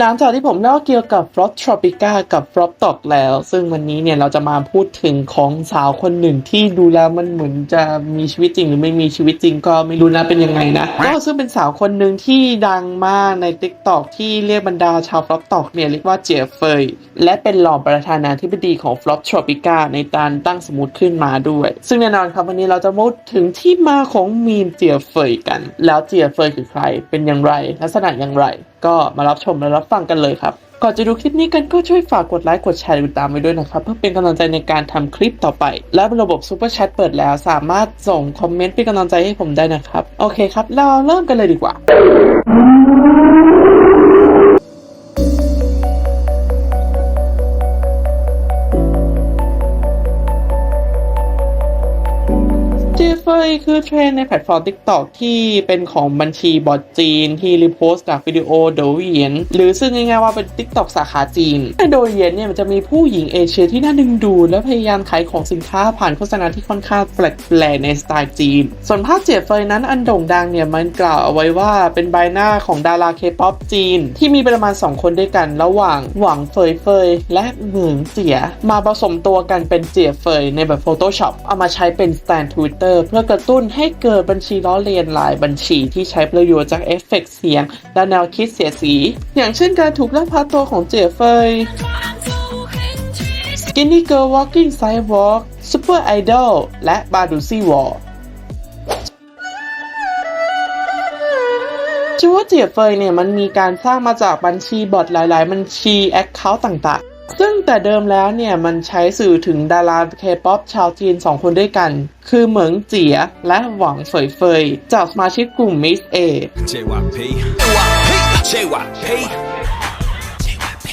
หลังจากที่ผมเล่าเกี่ยวกับ f r o p Tropica กับ f r o p t o k แล้ว ซึ่งวันนี้เนี่ยเราจะมาพูดถึงของสาวคนหนึ่งที่ดูแล้วมันเหมือนจะมีชีวิตจริงหรือไม่มีชีวิตจริงก็ไม่รู้นะเป็นยังไงนะก็ซึ่งเป็นสาวคนหนึ่งที่ดังมากใน TikTok ที่เรียกบรรดาชาว f r o p t o k เนี่ยเรียกว่าเจียเฟยและเป็นรองประธานาธิบดีของ f r o p Tropica ในการตั้งสมมติขึ้นมาด้วย ซึ่งแน่นอนครับวันนี้เราจะพูดถึงที่มาของมีมเจียเฟยกัน แล้วเจียเฟยคือใคร เป็นอย่างไร ลักษณะอย่างไร ก็มารับชมและรับฟังกันเลยครับ ก่อนจะดูคลิปนี้กันก็ช่วยฝากกดไลค์กดแชร์ติดตามไว้ด้วยนะครับ เพื่อเป็นกำลังใจในการทำคลิปต่อไป และระบบซูเปอร์แชทเปิดแล้วสามารถส่งคอมเมนต์เป็นกำลังใจให้ผมได้นะครับ โอเคครับ เราเริ่มกันเลยดีกว่า คือเทรนในแพลตฟอร์ม TikTok ที่เป็นของบัญชีบอทจีน ที่รีโพสต์จากวิดีโอโดเวียนหรือซึ่งง่ายๆว่าเป็น TikTok สาขาจีนในโดเวียนเนี่ยมันจะมีผู้หญิงเอเชียที่น่าดึงดูดและพยายามขายของสินค้าผ่านโฆษณาที่ค่อนข้างแปลกๆในสไตล์จีน ส่วนภาพเจฟเฟยนั้นอันโด่งดังเนี่ยมันกล่าวเอาไว้ว่าเป็นใบหน้าของดาราเคป๊อปจีน ที่มีประมาณ 2 คนด้วยกันระหว่างหวังเฟยเฟยและเหมืองเจีย มาผสมตัวกันเป็นเจียเฟยในแบบ Photoshop เอามาใช้เป็นสแตนทวิตเตอร์เพื่อกระตุ้นให้เกิดบัญชีล้อเลียนหลายบัญชีที่ใช้ประโยชน์จากเอฟเฟกต์เสียง และแนวคิดเสียสี อย่างเช่นการถูกลักพาตัวของเจียเฟย Skinny Girl Walking Sidewalk Super Idol และบาดูซี่วอลชื่อว่าเจียเฟยเนี่ยมันมีการสร้างมาจากบัญชีบอทหลาย ๆ บัญชีแอคเคาท์ต่าง ๆ ซึ่งแต่เดิมแล้วเนี่ยมันใช้สื่อถึงดาราเคป๊อปชาวจีน 2 คนด้วยกัน คือเหมิงเจียและหวังเฟยเฟย จากสมาชิกกลุ่ม Miss A JYP. JYP. JYP.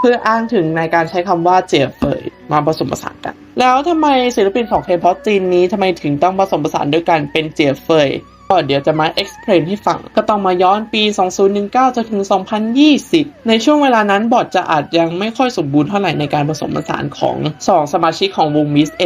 เพื่ออ้างถึงในการใช้คำว่าเจียเฟยมาผสมผสานกัน แล้วทำไมศิลปินของเคป๊อปจีนนี้ทำไมถึงต้องผสมผสานด้วยกันเป็นเจียเฟย ก็เดี๋ยวจะมา explain ให้ฟัง ก็ต้องมาย้อนปี 2019 จนถึง 2020 ในช่วงเวลานั้นบอร์ดจะอาจยังไม่ค่อยสมบูรณ์เท่าไหร่ในการผสมผสานของ 2 สมาชิกของวง Miss A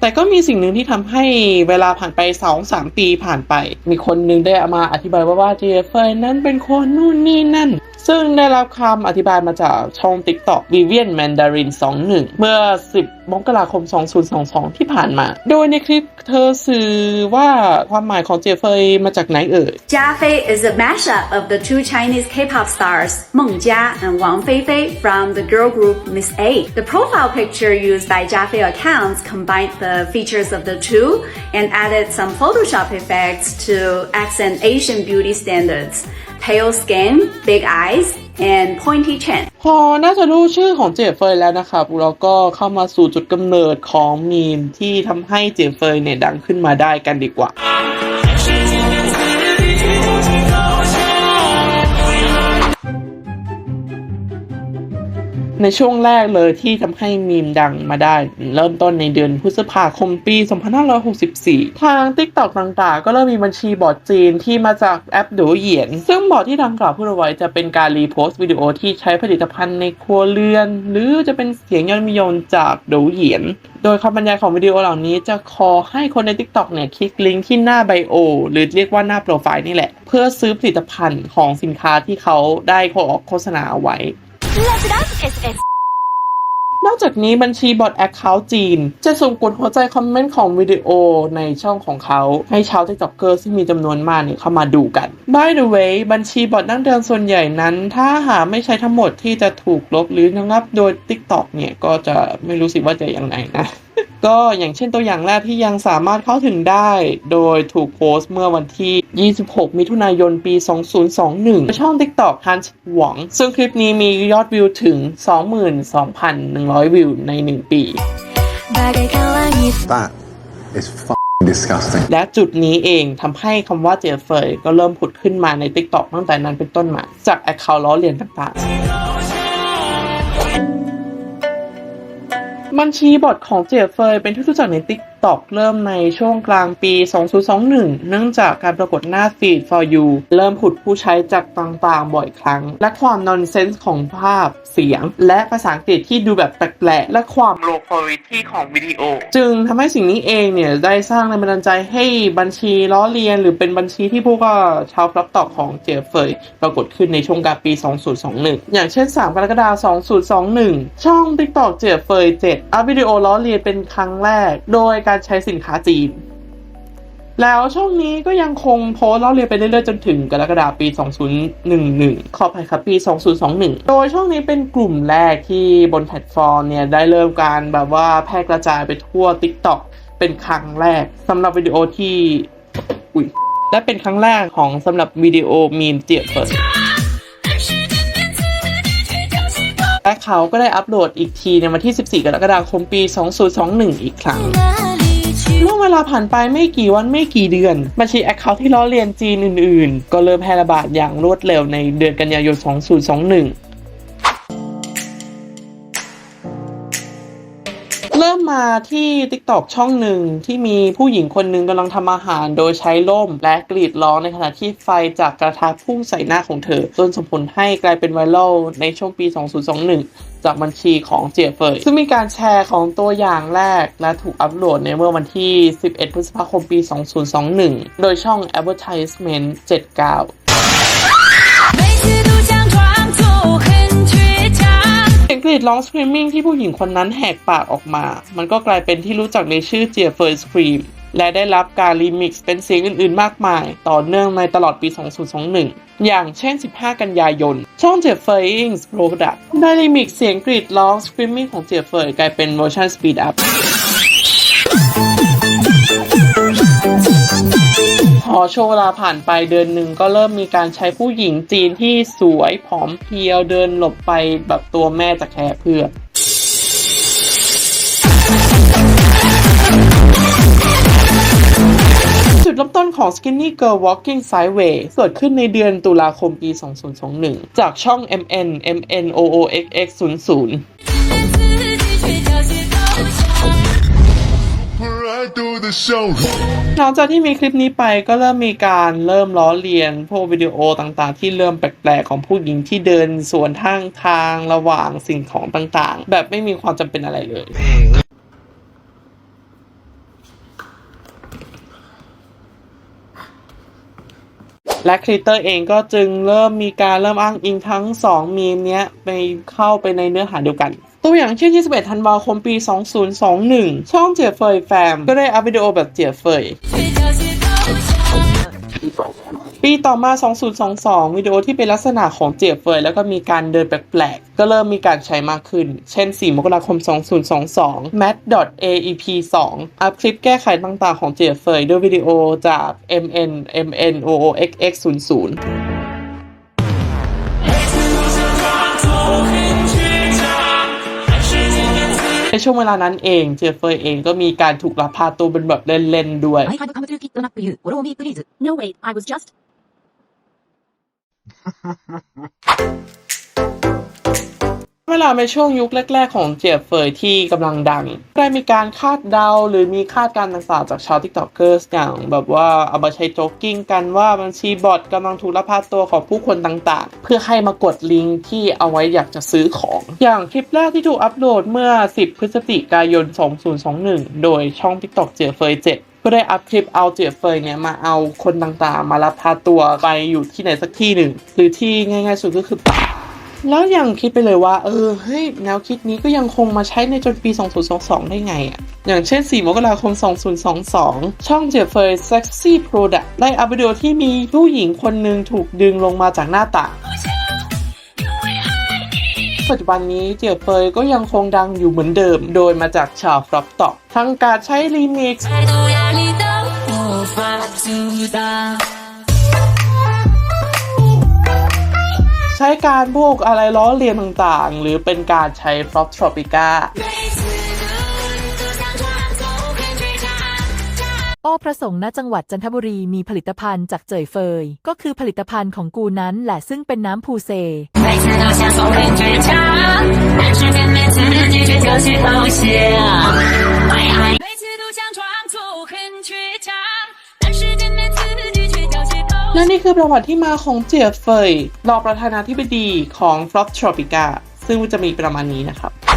แต่ก็มีสิ่งหนึ่งที่ทำให้เวลาผ่านไป 2-3 ปีผ่านไป มีคนหนึงได้อามาอธิบายว่าว่าเจฟเฟยนั้นเป็นคนนู่นนี่นั่น ซึ่งได้รับคำอธิบายมาจากช่อง TikTok Vivian Mandarin 21 เมื่อ 10มกราคม 2022 ที่ผ่านมา โดยในคลิปเธอสื่อว่าความหมายของเจฟเฟยมาจากไหนเอ่ย Jia Fei is a mashup of the two Chinese K-pop stars Meng Jia and Wang Feifei from the girl group Miss A. The profile picture used by Jia Fei accounts combined the features of the two and added some Photoshop effects to accent Asian beauty standards. Pale skin, big eyes, and pointy chin. พอน่าจะรู้ชื่อของเจฟเฟยแล้วนะครับเราก็เข้ามาสู่จุดกำเนิดของมีมที่ทำให้เจฟเฟยเนี่ยดังขึ้นมาได้กันดีกว่า ในช่วงแรกเลยที่ทำให้มีมดังมาได้ เริ่มต้นในเดือนพฤษภาคมปี 2564 ทาง TikTok ต่างๆ ก็เริ่มมีบัญชีบอทจีนที่มาจากแอปดูเหยียน ซึ่งบอทที่ดังกล่าวพูดเอาไว้จะเป็นการรีโพสต์วิดีโอที่ใช้ผลิตภัณฑ์ในครัวเรือน หรือจะเป็นเสียงยอดนิยมจากดูเหยียน โดยคำบรรยายของวิดีโอเหล่านี้จะขอให้คนใน TikTok เนี่ยคลิกลิงก์ที่หน้าไบโอหรือเรียกว่าหน้าโปรไฟล์นี่แหละ เพื่อซื้อผลิตภัณฑ์ของสินค้าที่เขาได้ขอโฆษณาเอ นอกจากนี้บัญชีบอทแอคเคาท์จีน จะส่งกดหัวใจคอมเมนต์ของวิดีโอในช่องของเขา ให้ชาวติ๊กต็อกเกอร์ซึ่งมีจำนวนมากเนี่ยเข้ามาดูกัน By the way บัญชีบอทดั้งเดิมส่วนใหญ่นั้น ถ้าหาไม่ใช้ทั้งหมดที่จะถูกลบหรือระงับโดย TikTok เนี่ยก็จะไม่รู้สิว่าจะยังไงนะก็อย่างเช่นตัวอย่างแรกที่ยังสามารถเข้าถึงได้ โดยถูกโพสต์เมื่อวันที่ 26 มิถุนายน ปี 2021 ช่อง TikTok Hans หวังซึ่งคลิปนี้มียอดวิวถึง 22,100 วิวใน 1 ปี That is fucking disgusting. และจุดนี้เองทำให้คำว่าเจเฟยก็เริ่มผุดขึ้นมาใน TikTok ตั้งแต่นั้นเป็นต้นมา จากแอคเคาท์ล้อเลียนต่างๆ บัญชีบอทของเจเฟยเป็นที่รู้จักใน TikTok TikTok เริ่มในช่วงกลางปี 2021 เนื่องจากการปรากฏหน้า Feed for You เริ่มผุดผู้ใช้จากต่างๆ บ่อยครั้ง และความนอนเซนส์ของภาพเสียง และภาษาอังกฤษที่ดูแบบแปลกๆและความ low quality ของวิดีโอ จึงทำให้สิ่งนี้เองเนี่ย ได้สร้างแรงบันดาลใจให้บัญชีล้อเลียน หรือเป็นบัญชีที่พวกชาวรับตอกของเจฟเฟยปรากฏขึ้นในช่วงกลางปี 2021 อย่างเช่น 3 กรกฎาคม 2021 ช่อง TikTok เจฟเฟย7อัพวิดีโอล้อเลียนเป็นครั้งแรก โดยการใช้สินค้าจีน แล้วช่องนี้ก็ยังคงโพสต์เล่าเรียนไปเรื่อยๆ จนถึงกรกฎาคมปี 2011 ขออภัยครับปี 2021 โดยช่องนี้เป็นกลุ่มแรกที่บนแพลตฟอร์มเนี่ยได้เริ่มการแบบว่าแพร่กระจายไปทั่ว TikTok เป็นครั้งแรกสำหรับวิดีโอที่อุ้ยและเป็นครั้งแรกของสำหรับวิดีโอมีมเจียเฟิร์สและเขาก็ได้อัปโหลดอีกทีในวันที่ 14 กรกฎาคมปี 2021 อีกครั้ง เวลาผ่านไปไม่กี่วันไม่กี่เดือนบัญชีแอคเคาท์ที่ล้อเลียนจีนอื่นๆ ก็เริ่มแพร่ระบาดอย่างรวดเร็วในเดือนกันยายน 2021 มาที่ TikTok ช่องหนึ่งที่มีผู้หญิงคนหนึ่งกำลังทำอาหารโดยใช้ล่ม และกรีดร้องในขณะที่ไฟจากกระทะพุ่งใส่หน้าของเธอ จนส่งผลให้กลายเป็นไวรัลในช่วงปี 2021จากบัญชีของเจียเฟยซึ่งมีการแชร์ของตัวอย่างแรก และถูกอัปโหลดในเมื่อวันที่ 11 พฤษภาคม ปี 2021 โดยช่อง Advertisement 79 ร้องสครีมมิ่งที่ผู้หญิงคนนั้นแหกปากออกมา มันก็กลายเป็นที่รู้จักในชื่อเจียเฟยสครีมและได้รับการรีมิกซ์เป็นเสียงอื่น ๆ มากมาย ต่อเนื่องในตลอดปี 2021 อย่างเช่น 15 กันยายน ช่องเจียเฟยอิงส์โปรดักได้รีมิกซ์เสียงกรีดร้องสครีมมิ่งของเจียเฟยกลายเป็นเวอร์ชันสปีด พอช่วงเวลาผ่านไปเดือนหนึ่งก็เริ่มมีการใช้ผู้หญิงจีนที่สวยผอมเพียวเดินหลบไปแบบตัวแม่จะแคร์เพื่อจุดเริ่มต้นของ Skinny Girl Walking Sideway เกิดขึ้นในเดือนตุลาคมปี 2021 จากช่อง MN MNOOXX00 หลังจากที่มีคลิปนี้ไปก็เริ่มมีการเริ่มล้อเลียนพวกวิดีโอต่างๆ ที่เริ่มแปลกๆของผู้หญิงที่เดินสวนทางทางระหว่างสิ่งของต่างๆ แบบไม่มีความจำเป็นอะไรเลย และครีเอเตอร์เองก็จึงเริ่มมีการเริ่มอ้างอิงทั้ง 2 มีมเนี้ยไปเข้าไปในเนื้อหาเดียวกัน ตัวอย่างเช่น 21 ธันวาคมปี 2021 ช่องเจียเฟยแฟม ก็ได้อัพวิดีโอแบบเจียเฟยปีต่อมา 2022 วิดีโอที่เป็นลักษณะของเจียเฟยแล้วก็มีการเดินแปลกๆ ก็เริ่มมีการใช้มากขึ้น เช่น 4 มกราคม 2022 Matt .aep 2 อัพคลิปแก้ไขต่างๆ ของเจียเฟยด้วยวิดีโอจาก mnmnoxx 0 0 ในช่วงเวลานั้นเองเจฟเฟอยเองก็มีการถูกลักพาตัวเป็นแบบเล่นๆด้วย I had come to kidnap you. Follow me, please. No, wait, I was just. เวลาในช่วงยุคแรก ๆ ของเจียเฟยที่กำลังดัง ได้มีการคาดเดาหรือมีคาดการณ์ต่างๆจากชาว TikTokers อย่างแบบว่าเอามาใช้โจ๊กกิ้งกันว่าบัญชีบอทกำลังถูกลักพาตัวของผู้คนต่างๆ เพื่อให้มากดลิงก์ที่เอาไว้อยากจะซื้อของ อย่างคลิปแรกที่ถูกอัปโหลดเมื่อ 10 พฤศจิกายน 2021 โดยช่อง TikTok เจียเฟย7ก็ได้อัพคลิปเอาเจียเฟยเนี่ยมาเอาคนต่างๆ มาลักพาตัวไปอยู่ที่ไหนสักที่หนึ่ง หรือที่ง่าย ๆ สุดก็คือป่า แล้วยังคิดไปเลยว่า เออเฮ้ยแนวคิดนี้ก็ยังคงมาใช้ในจนปี 2022 ได้ไงอะ่ะ อย่างเช่น 4 มกราคม 2022 ช่องเจฟเฟย์ Sexy Product ได้อัพวิดีโอที่มีผู้หญิงคนหนึ่งถูกดึงลงมาจากหน้าต่างปัจจุบันนี้เจียเฟยก็ยังคงดังอยู่เหมือนเดิม โดยมาจากชาวฟลอปต็อกทั้งการใช้รีมิกซ์ ช้การพวกอะไรล้อเลียนต่างๆ หรือเป็นการใช้ฟลอปทรอปิก้าอ้อพระสงฆ์ณจังหวัดจันทบุรีมีผลิตภัณฑ์จากเจยเฟย ก็คือผลิตภัณฑ์ของกูนั้นแหละซึ่งเป็นน้ำพูเซ และนี่คือประวัติที่มาของเจียเฟยรองประธานาธิบดีของฟลอปทรอปิกาซึ่งจะมีประมาณนี้นะครับ